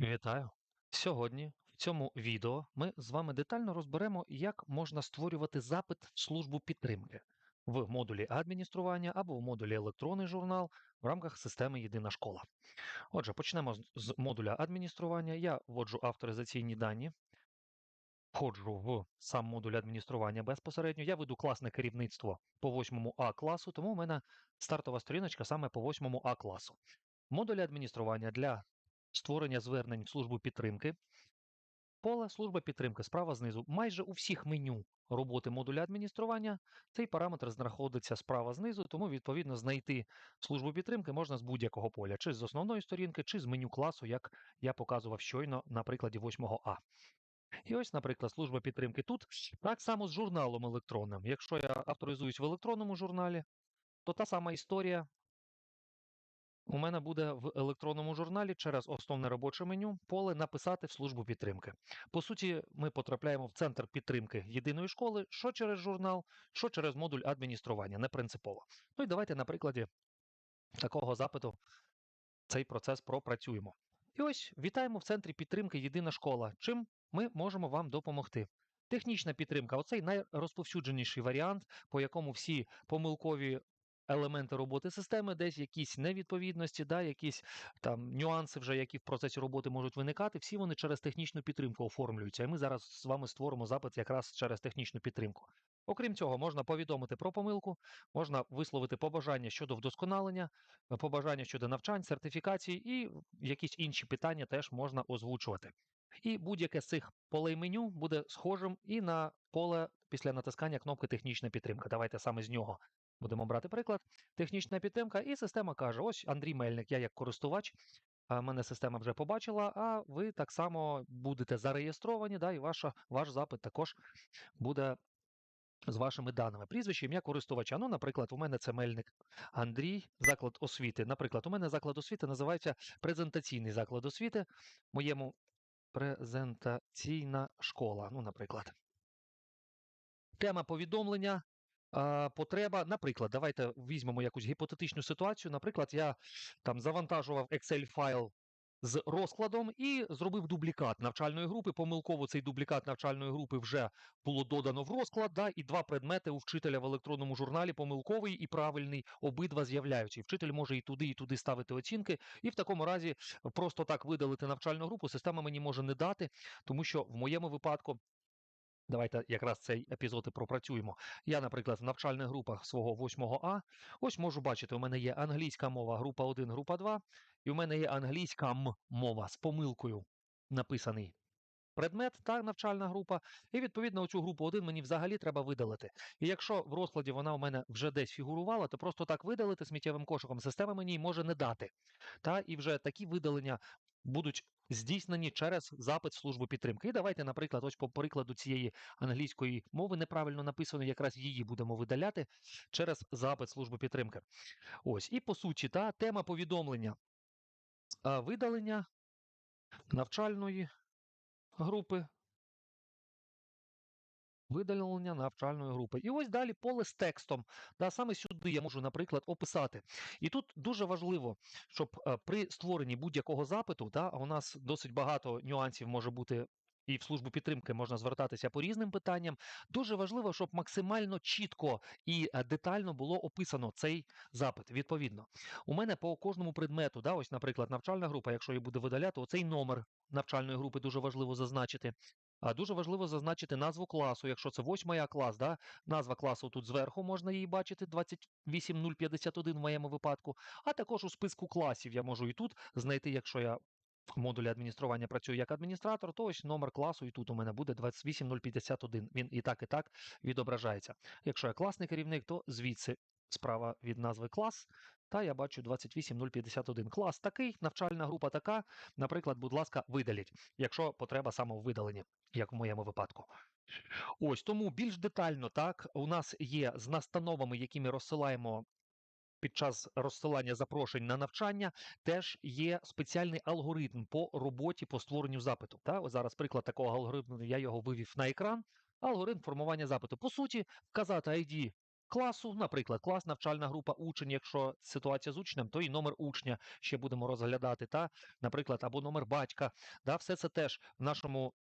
Вітаю! Сьогодні в цьому відео ми з вами детально розберемо, як можна створювати запит в службу підтримки в модулі адміністрування або в модулі електронний журнал в рамках системи Єдина школа. Отже, почнемо з- модуля адміністрування. Я вводжу авторизаційні дані, входжу в сам модуль адміністрування безпосередньо. Я веду класне керівництво по 8 А класу, тому у мене стартова сторіночка саме по 8 А класу. Модулі адміністрування для створення звернень в службу підтримки. Поле служба підтримки справа знизу. Майже у всіх меню роботи модуля адміністрування цей параметр знаходиться справа знизу, тому відповідно знайти службу підтримки можна з будь-якого поля, чи з основної сторінки, чи з меню класу, як я показував щойно на прикладі 8 А. І ось, наприклад, служба підтримки тут так само з журналом електронним. Якщо я авторизуюсь в електронному журналі, то та сама історія у мене буде в електронному журналі через основне робоче меню поле написати в службу підтримки. По суті, ми потрапляємо в центр підтримки єдиної школи, що через журнал, що через модуль адміністрування, не принципово. Ну і давайте на прикладі такого запиту цей процес пропрацюємо. І ось вітаємо в центрі підтримки Єдина школа. Чим ми можемо вам допомогти? Технічна підтримка оцей найрозповсюдженіший варіант, по якому всі помилкові елементи роботи системи, десь якісь невідповідності, да, якісь там нюанси, вже які в процесі роботи можуть виникати, всі вони через технічну підтримку оформлюються. І ми зараз з вами створимо запит якраз через технічну підтримку. Окрім цього, можна повідомити про помилку, можна висловити побажання щодо вдосконалення, е, побажання щодо навчань, сертифікацій і якісь інші питання теж можна озвучувати. І будь-яке з цих полей меню буде схожим і на поле після натискання кнопки Технічна підтримка. Давайте саме з нього будемо брати приклад. Технічна підтримка, і система каже: ось Андрій Мельник, я як користувач. Мене система вже побачила, а ви так само будете зареєстровані, да, і ваша, ваш запит також буде з вашими даними. Прізвище, ім'я користувача. Ну, наприклад, у мене це Мельник Андрій, заклад освіти. Наприклад, у мене заклад освіти називається презентаційний заклад освіти. Моєму презентаційна школа. Ну, наприклад. Тема повідомлення. Потреба, наприклад, давайте візьмемо якусь гіпотетичну ситуацію. Наприклад, я там завантажував Excel файл з розкладом і зробив дублікат навчальної групи. Помилково цей дублікат навчальної групи вже було додано в розклад, да, і два предмети у вчителя в електронному журналі помилковий і правильний обидва з'являються. Вчитель може і туди, і туди ставити оцінки. І в такому разі просто так видалити навчальну групу система мені може не дати, тому що в моєму випадку. Давайте якраз цей епізод і пропрацюємо. Я, наприклад, в навчальних групах свого 8 А, ось можу бачити, у мене є англійська мова, група 1, група 2, і у мене є англійська м мова з помилкою написаний предмет та навчальна група. І відповідно цю групу 1 мені взагалі треба видалити. І якщо в розкладі вона у мене вже десь фігурувала, то просто так видалити сміттєвим кошиком система мені може не дати. Та і вже такі видалення будуть здійснені через запит в службу підтримки. І давайте, наприклад, ось по прикладу цієї англійської мови неправильно написано, якраз її будемо видаляти через запит служби підтримки. Ось, і по суті, та тема повідомлення видалення навчальної групи. Видалення навчальної групи. І ось далі поле з текстом. Та саме сюди я можу, наприклад, описати. І тут дуже важливо, щоб е, при створенні будь-якого запиту, та, а у нас досить багато нюансів може бути. І в службу підтримки можна звертатися по різним питанням. Дуже важливо, щоб максимально чітко і е, детально було описано цей запит. Відповідно, у мене по кожному предмету, да, ось, наприклад, навчальна група, якщо її буде видаляти, оцей номер навчальної групи дуже важливо зазначити. Дуже важливо зазначити назву класу, якщо це 8 А клас, да? назва класу тут зверху можна її бачити, 28051 в моєму випадку. А також у списку класів я можу і тут знайти, якщо я в модулі адміністрування працюю як адміністратор, то ось номер класу і тут у мене буде 28051. Він і так, і так відображається. Якщо я класний керівник, то звідси справа від назви клас. Та я бачу 28051. Клас такий, навчальна група така. Наприклад, будь ласка, видаліть, якщо потреба саме як в моєму випадку. Ось тому більш детально так у нас є з настановами, які ми розсилаємо. Під час розсилання запрошень на навчання теж є спеціальний алгоритм по роботі по створенню запиту. Та ось зараз приклад такого алгоритму я його вивів на екран. Алгоритм формування запиту. По суті, вказати ID класу, наприклад, клас, навчальна група, учень, якщо ситуація з учнем, то і номер учня ще будемо розглядати, та, наприклад, або номер батька. Да, все це теж в нашому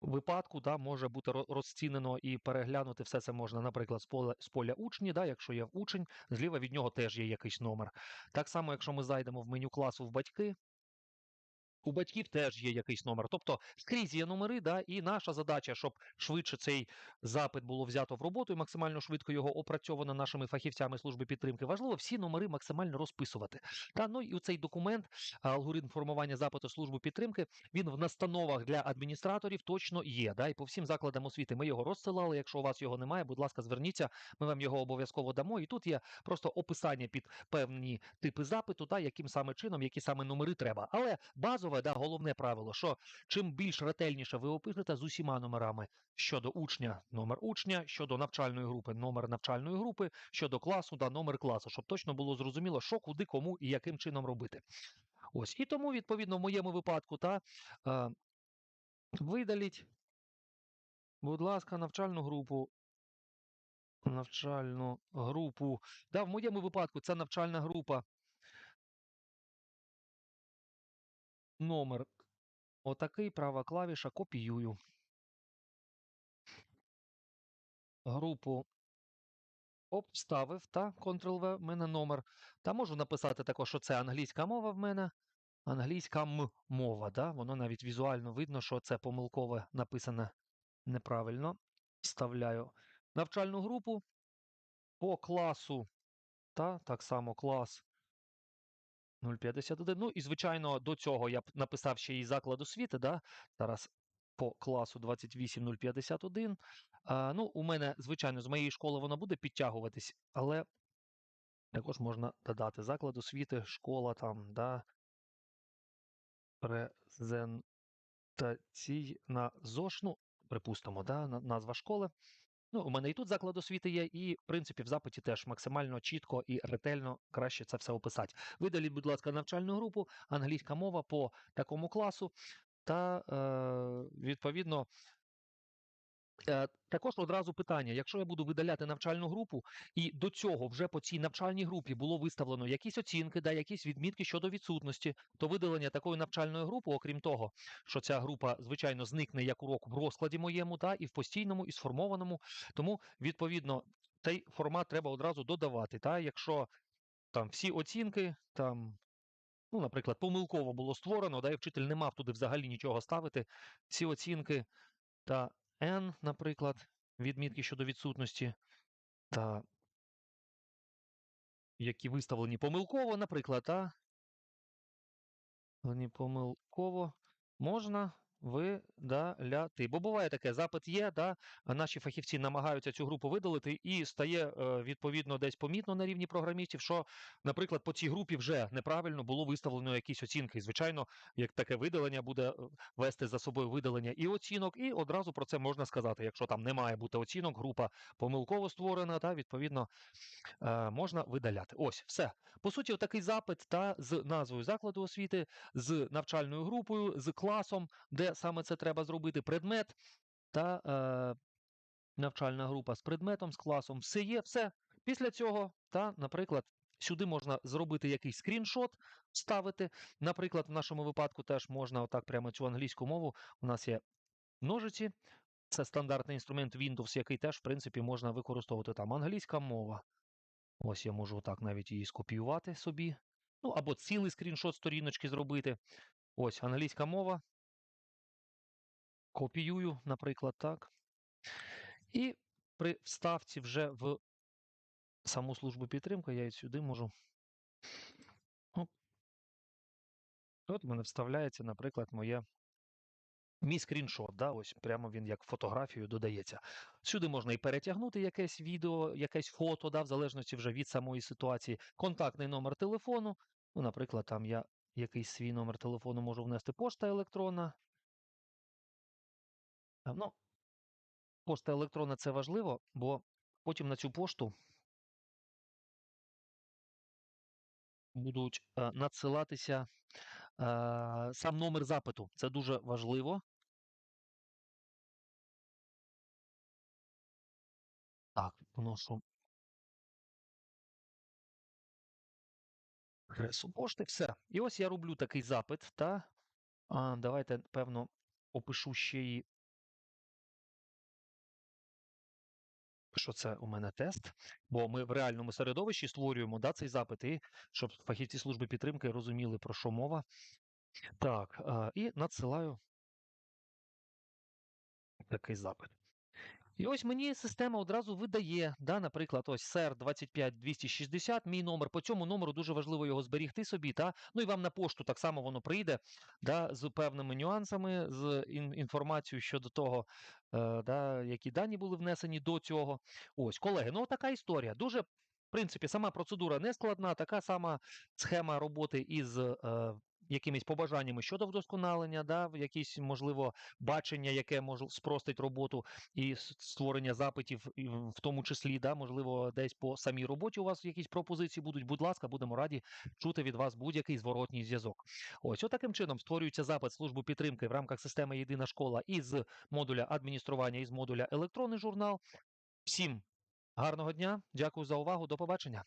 випадку да, може бути розцінено і переглянути все це можна, наприклад, з поля, з поля учні, да, якщо є учень, зліва від нього теж є якийсь номер. Так само, якщо ми зайдемо в меню класу в батьки, у батьків теж є якийсь номер. Тобто скрізь є номери, да, і наша задача, щоб швидше цей запит було взято в роботу і максимально швидко його опрацьовано нашими фахівцями служби підтримки. Важливо всі номери максимально розписувати. Та ну і цей документ, алгоритм формування запиту служби підтримки, він в настановах для адміністраторів точно є. Да, і по всім закладам освіти ми його розсилали. Якщо у вас його немає, будь ласка, зверніться, ми вам його обов'язково дамо. І тут є просто описання під певні типи запиту, та яким саме чином, які саме номери треба. Але базове, да, головне правило, що чим більш ретельніше ви опишете з усіма номерами щодо учня, номер учня, щодо навчальної групи, номер навчальної групи, щодо класу, да, номер класу, щоб точно було зрозуміло, що куди, кому і яким чином робити. Ось і тому, відповідно, в моєму випадку, та е, видаліть, будь ласка, навчальну групу. Навчальну групу. Да, в моєму випадку це навчальна група. Номер. Отакий права клавіша. Копіюю. Групу обставив та Ctrl-V, в мене номер. Та можу написати також, що це англійська мова в мене. Англійська м мова. Да? Воно навіть візуально видно, що це помилкове написане неправильно. Вставляю навчальну групу по класу. Та так само клас 051. Ну і звичайно, до цього я б написав ще і заклад освіти. Да? Зараз по класу 28051. А, ну, у мене, звичайно, з моєї школи воно буде підтягуватись, але також можна додати заклад освіти, школа там, да, презентаційна ЗОШ, ну, припустимо, да, назва школи. Ну, у мене і тут заклад освіти є, і, в принципі, в запиті теж максимально чітко і ретельно краще це все описати. Видаліть, будь ласка, навчальну групу, англійська мова по такому класу, та, е, відповідно, Також одразу питання: якщо я буду видаляти навчальну групу, і до цього вже по цій навчальній групі було виставлено якісь оцінки, да, якісь відмітки щодо відсутності, то видалення такої навчальної групи, окрім того, що ця група, звичайно, зникне як урок в розкладі моєму, да, і в постійному, і сформованому. Тому, відповідно, цей формат треба одразу додавати. Та, якщо там всі оцінки, там. Ну, наприклад, помилково було створено, да, і вчитель не мав туди взагалі нічого ставити. Ці оцінки та N, наприклад, відмітки щодо відсутності, та які виставлені помилково, наприклад, а? Помилково можна видаляти. Бо буває таке, запит є, да, наші фахівці намагаються цю групу видалити, і стає е, відповідно десь помітно на рівні програмістів, що, наприклад, по цій групі вже неправильно було виставлено якісь оцінки. І, звичайно, як таке видалення буде е, вести за собою видалення і оцінок, і одразу про це можна сказати. Якщо там не має бути оцінок, група помилково створена, та відповідно е, можна видаляти. Ось все. По суті, такий запит та з назвою закладу освіти, з навчальною групою, з класом, де саме це треба зробити, предмет та е, навчальна група з предметом, з класом, все є, все. Після цього, та, наприклад, сюди можна зробити якийсь скріншот, вставити. Наприклад, в нашому випадку теж можна отак прямо цю англійську мову. У нас є ножиці. Це стандартний інструмент Windows, який теж, в принципі, можна використовувати там англійська мова. Ось я можу так навіть її скопіювати собі. Ну, або цілий скріншот сторіночки зробити. Ось англійська мова. Копіюю, наприклад, так. І при вставці вже в саму службу підтримки я сюди можу. От в мене вставляється, наприклад, моє мій скріншот. Да? Ось прямо він як фотографію додається. Сюди можна і перетягнути якесь відео, якесь фото, да, в залежності вже від самої ситуації. Контактний номер телефону. Ну, наприклад, там я якийсь свій номер телефону можу внести пошта електронна. Ну, пошта електронна це важливо, бо потім на цю пошту будуть надсилатися сам номер запиту. Це дуже важливо. Так, поношу. адресу пошти. Все. І ось я роблю такий запит. та а, Давайте, певно, опишу ще й. Що це у мене тест, бо ми в реальному середовищі створюємо да, цей запит, і щоб фахівці служби підтримки розуміли, про що мова. Так, і надсилаю такий запит. І ось мені система одразу видає, да, наприклад, ось сер 25260, мій номер. По цьому номеру дуже важливо його зберігти собі. Та? Ну і вам на пошту так само воно прийде да, з певними нюансами, з ін- інформацією щодо того, е, да, які дані були внесені до цього. Ось, колеги, ну така історія. Дуже, в принципі, сама процедура не складна, така сама схема роботи із. Е, Якимись побажаннями щодо вдосконалення, да, якісь, можливо, бачення, яке може спростить роботу і створення запитів, в тому числі, да, можливо, десь по самій роботі у вас якісь пропозиції будуть. Будь ласка, будемо раді чути від вас будь-який зворотній зв'язок. Ось отаким чином створюється запит службу підтримки в рамках системи Єдина школа із модуля адміністрування із модуля електронний журнал. Всім гарного дня, дякую за увагу. До побачення.